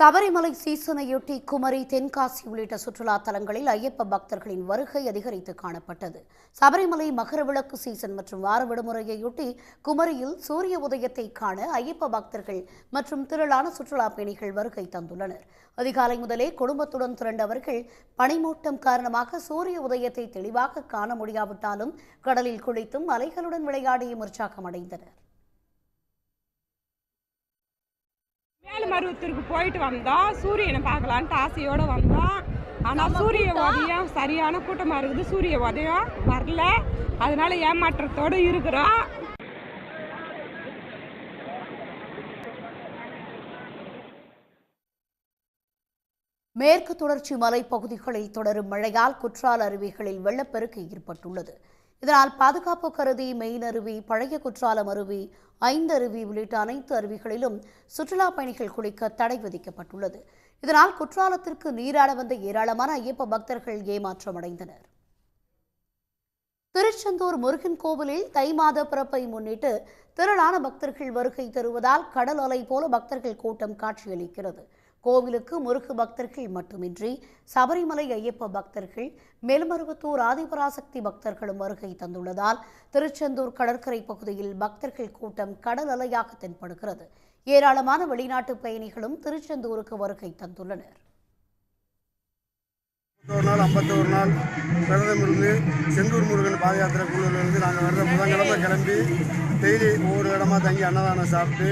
சபரிமலை சீசனையொட்டி குமரி தென்காசி உள்ளிட்ட சுற்றுலா தலங்களில் ஐயப்ப பக்தர்களின் வருகை அதிகரித்து காணப்பட்டது. சபரிமலை மகர விளக்கு சீசன் மற்றும் வார விடுமுறையொட்டி குமரியில் சூரிய உதயத்தை காண ஐயப்ப பக்தர்கள் மற்றும் திரளான சுற்றுலா பயணிகள் வருகை தந்துள்ளனர். அதிகாலை முதலே குடும்பத்துடன் திரண்டவர்கள் பனிமூட்டம் காரணமாக சூரிய உதயத்தை தெளிவாக காண முடியாவிட்டாலும் கடலில் குளித்தும் அலைகளுடன் விளையாடியும் உற்சாகம் அடைந்தனர் மேலுமருவத்தூருக்கு போயிட்டு வந்தோம் சூரியனை பார்க்கலான்ட்டு ஆசையோடு வந்தோம் ஆனால் சூரிய உதயம் சரியான கூட்டமாக இருக்குது. சூரிய உதயம் வரல. அதனால ஏமாற்றத்தோடு இருக்கிறோம் மேற்கு தொடர்ச்சி மலைப்பகுதிகளில் தொடரும் மழையால் குற்றால அருவிகளில் வெள்ளப்பெருக்கு ஏற்பட்டுள்ளது. இதனால் பாதுகாப்பு கருதி மெயின் அருவி பழைய குற்றாலம் அருவி ஐந்து அருவி உள்ளிட்ட அனைத்து அருவிகளிலும் சுற்றுலா பயணிகள் குளிக்க தடை விதிக்கப்பட்டுள்ளது. இதனால் குற்றாலத்திற்கு நீராட வந்த ஏராளமான ஐயப்ப பக்தர்கள் ஏமாற்றமடைந்தனர். திருச்செந்தூர் முருகன் கோவிலில் தை மாத பிறப்பை முன்னிட்டு திரளான பக்தர்கள் வருகை தருவதால் கடல் அலை போல பக்தர்கள் கூட்டம் காட்சியளிக்கிறது. கோவிலுக்கு முருகு பக்தர்கள் மட்டுமின்றி சபரிமலை ஐயப்ப பக்தர்கள் மேல்மருவத்தூர் ஆதிபராசக்தி பக்தர்களும் வருகை தந்துள்ளதால் திருச்செந்தூர் கடற்கரை பகுதியில் பக்தர்கள் கூட்டம் கடல் அலையாக தென்படுகிறது. ஏராளமான வெளிநாட்டு பயணிகளும் திருச்செந்தூருக்கு வருகை தந்துள்ளனர். ஒரு நாள் ஐம்பத்தோரு நாள் விரதம் செந்தூர் முருகன் பாத யாத்திரை குழுவிலிருந்து நாங்கள் வர்ற புதன்கிழமை கிளம்பி டெய்லி ஒவ்வொரு இடமா தங்கி அன்னதானம் சாப்பிட்டு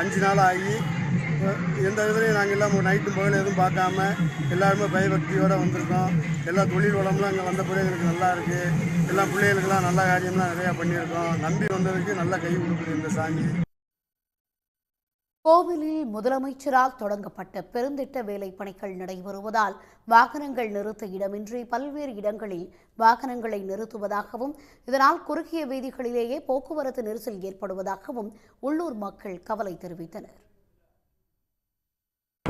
அஞ்சு நாள் ஆகி எந்த இதுலையும் நாங்கள் எல்லாம் நைட்டும் பகல் எதுவும் பார்க்காம எல்லாருமே பயபக்தியோடு வந்திருக்கோம். எல்லா தொழில் வளம்லாம் அங்கே வந்த பிறகு எங்களுக்கு நல்லா இருக்குது எல்லா பிள்ளைகளுக்கெல்லாம் நல்ல காரியம்லாம் நிறையா பண்ணியிருக்கோம். நம்பி வந்ததுக்கு நல்லா கை கொடுக்குது இந்த சாமி. கோவிலில் முதலமைச்சரால் தொடங்கப்பட்ட பெருந்திட்ட வேலை பணிகள் நடைபெறுவதால் வாகனங்கள் நிறுத்த இடமின்றி பல்வேறு இடங்களில் வாகனங்களை நிறுத்துவதாகவும் இதனால் குறுகிய வீதிகளிலேயே போக்குவரத்து நெரிசல் ஏற்படுவதாகவும் உள்ளூர் மக்கள் கவலை தெரிவித்தனர்.